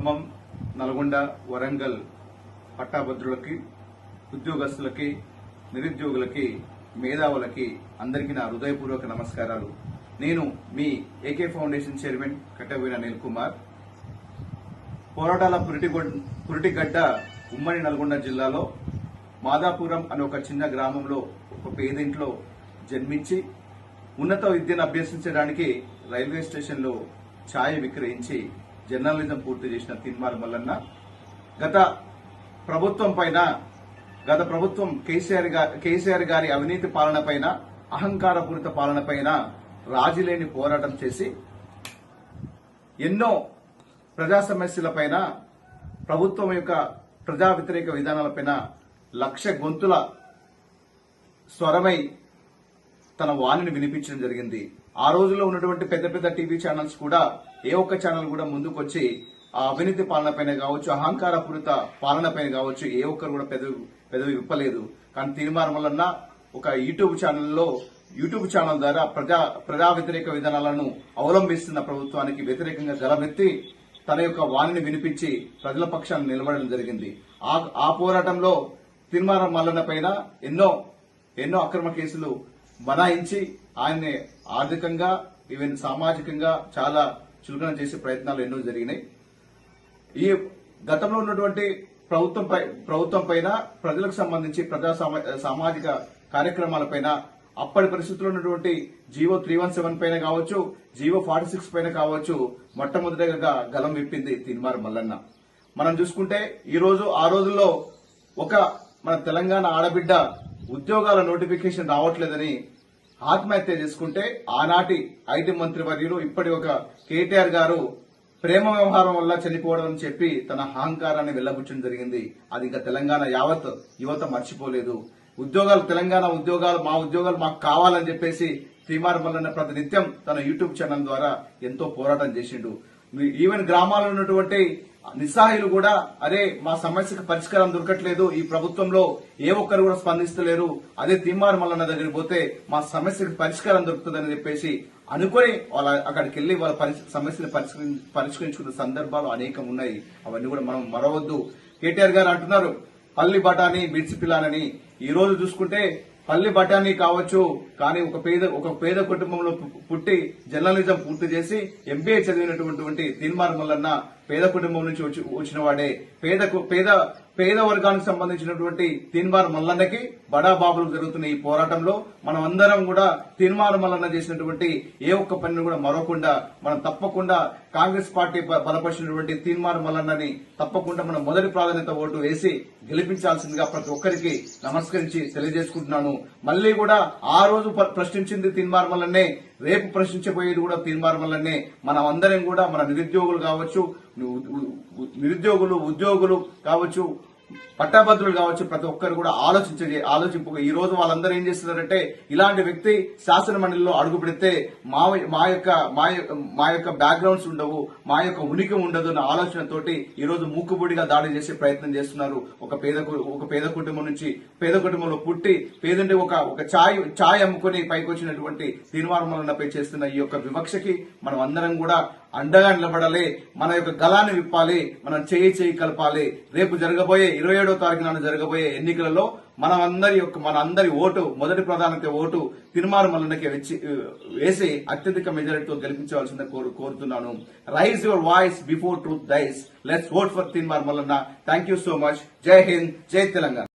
ఖమ్మం నల్గొండ వరంగల్ పట్టాభద్రులకి ఉద్యోగస్తులకి నిరుద్యోగులకి మేధావులకి అందరికీ నా హృదయపూర్వక నమస్కారాలు. నేను మీ AK foundation chairman Kattaveera Anil Kumar. పోరాటాల పురిటిగొడ్ పురిటిగడ్డ ఉమ్మడి నల్గొండ జిల్లాలో మాదాపురం అనే ఒక చిన్న గ్రామంలో ఒక పేదింట్లో జన్మించి ఉన్నత విద్యను అభ్యసించడానికి రైల్వే స్టేషన్లో ఛాయ్ విక్రయించి జర్నలిజం పూర్తి చేసిన తిన్మార్ మల్లన్న. గత ప్రభుత్వం పైన గత ప్రభుత్వం కేసీఆర్ కేసీఆర్ గారి అవినీతి పాలన పైన అహంకారపూరిత పాలన పైన రాజీలేని పోరాటం చేసి ఎన్నో ప్రజా సమస్యలపైన ప్రభుత్వం యొక్క ప్రజా వ్యతిరేక విధానాలపైన లక్ష గొంతుల స్వరమై తన వాణిని వినిపించడం జరిగింది. ఆ రోజుల్లో ఉన్నటువంటి పెద్ద పెద్ద టీవీ ఛానల్స్ కూడా ఏ ఒక్క ఛానల్ కూడా ముందుకొచ్చి ఆ అవినీతి పాలన పైన కావచ్చు అహంకారపూరిత పాలన పైన కావచ్చు ఏ ఒక్కరు కూడా పెద్ద పెదవి విప్పలేదు. కానీ తీర్మానం వలన ఒక యూట్యూబ్ ఛానల్లో యూట్యూబ్ ఛానల్ ద్వారా ప్రజా ప్రజా వ్యతిరేక విధానాలను అవలంబిస్తున్న ప్రభుత్వానికి వ్యతిరేకంగా గలమెత్తి తన యొక్క వాణిని వినిపించి ప్రజల పక్షాన్ని నిలబడడం జరిగింది. ఆ ఆ పోరాటంలో తిరుమల మల్లన్న పైన ఎన్నో ఎన్నో అక్రమ కేసులు బనాయించి ఆయన్ని ఆర్థికంగా ఈవెన్ సామాజికంగా చాలా చులకన చేసే ప్రయత్నాలు ఎన్నో జరిగినాయి. ఈ గతంలో ఉన్నటువంటి ప్రభుత్వంపై ప్రభుత్వం పైన ప్రజలకు సంబంధించి ప్రజా సామా- సామాజిక కార్యక్రమాలపైన అప్పటి పరిస్థితుల్లో ఉన్నటువంటి జీవో త్రీ వన్ సెవెన్ పైన కావచ్చు జీవో ఫార్టీ సిక్స్ పైన కావచ్చు మొట్టమొదటిగా గలం విప్పింది తిన్మార్ మల్లన్న. మనం చూసుకుంటే ఈ రోజు ఆ రోజుల్లో ఒక మన తెలంగాణ ఆడబిడ్డ ఉద్యోగాల నోటిఫికేషన్ రావట్లేదని ఆత్మహత్య చేసుకుంటే ఆనాటి ఐటీ మంత్రి వర్యులు ఇప్పటి ఒక కేటీఆర్ గారు ప్రేమ వ్యవహారం వల్ల చనిపోవడం అని చెప్పి తన అహంకారాన్ని వెల్లబుచ్చడం జరిగింది. అది ఇంకా తెలంగాణ యావత్ యువత మర్చిపోలేదు. ఉద్యోగాలు తెలంగాణ ఉద్యోగాలు మా ఉద్యోగాలు మాకు కావాలని చెప్పేసి శ్రీమార్ మల్లన్న ప్రతినిత్యం తన యూట్యూబ్ ఛానల్ ద్వారా ఎంతో పోరాటం చేసిండు. ఈవెన్ గ్రామాల్లో ఉన్నటువంటి నిస్సహాయులు కూడా అరే మా సమస్యకు పరిష్కారం దొరకట్లేదు ఈ ప్రభుత్వంలో ఏ ఒక్కరు కూడా స్పందిస్తలేరు అదే తిమ్మారు మల్లన్న దగ్గరికి పోతే మా సమస్యకు పరిష్కారం దొరుకుతుందని చెప్పేసి అనుకొని వాళ్ళ అక్కడికి వెళ్ళి వాళ్ళ సమస్యను పరిష్కరించుకున్న సందర్భాలు అనేకం ఉన్నాయి. అవన్నీ కూడా మనం మరవద్దు. కేటీఆర్ గారు అంటున్నారు పల్లి బఠానీ మిర్చి పిల్లానని. ఈ రోజు చూసుకుంటే పల్లి బఠానీ కావచ్చు కానీ ఒక పేద ఒక పేద కుటుంబంలో పు- పుట్టి జర్నలిజం పూర్తి చేసి ఎంబీఏ చదివినటువంటి తీన్మార్ మల్లన్న పేద కుటుంబం నుంచి వచ్చి వచ్చిన వాడే. పేద పేద పేద వర్గానికి సంబంధించినటువంటి తీన్మార్ మల్లన్నకి బడా బాబులకు జరుగుతున్న ఈ పోరాటంలో మనం అందరం కూడా తీన్మార్ మల్లన్న చేసినటువంటి ఏ ఒక్క పనిని కూడా మరవకుండా మనం తప్పకుండా కాంగ్రెస్ పార్టీ బలపరిచినటువంటి తీన్మార్ మల్లన్నని తప్పకుండా మనం మొదటి ప్రాధాన్యత ఓటు వేసి గెలిపించాల్సిందిగా ప్రతి ఒక్కరికి నమస్కరించి తెలియజేసుకుంటున్నాను. మళ్ళీ కూడా ఆ రోజు ప్రశ్నించింది తీన్మార్ మల్లన్నే రేపు ప్రశ్నించబోయేది కూడా తీర్మానం వల్లనే మనం అందరం కూడా మన నిరుద్యోగులు కావచ్చు నిరుద్యోగులు ఉద్యోగులు కావచ్చు పట్టాభద్రులు కావచ్చు ప్రతి ఒక్కరు కూడా ఆలోచించ ఆలోచింపు ఈ రోజు వాళ్ళందరూ ఏం చేస్తున్నారంటే ఇలాంటి వ్యక్తి శాసన మండలిలో అడుగు పెడితే మా మా యొక్క మా యొక్క- మా యొక్క బ్యాక్గ్రౌండ్స్ ఉండవు మా యొక్క ఉనికి ఉండదు అన్న ఆలోచనతోటి ఈ రోజు మూకుబుడిగా దాడి చేసే ప్రయత్నం చేస్తున్నారు. ఒక పేద ఒక పేద కుటుంబం నుంచి పేద కుటుంబంలో పుట్టి పేదంటే ఒక ఒక ఛాయ్ ఛాయ్ అమ్ముకొని పైకి వచ్చినటువంటి తీర్మానములపై చేస్తున్న ఈ యొక్క వివక్షకి మనం అందరం కూడా అండగా నిలబడాలి మన యొక్క గలాన్ని విప్పాలి మనం చేయి చేయి కలపాలి. రేపు జరగబోయే ఇరవై ఏడో తారీఖు నాడు జరగబోయే ఎన్నికలలో మనం అందరి యొక్క మన అందరి ఓటు మొదటి ప్రాధాన్యత ఓటు తిరుమారు మల్లన్నకి వచ్చి వేసి అత్యధిక మెజారిటీతో గెలిపించవలసింది కోరు కోరుతున్నాను. Raise your voice before truth dies let's vote for Teenmaar Mallanna thank you so much జై హింద్ జై తెలంగాణ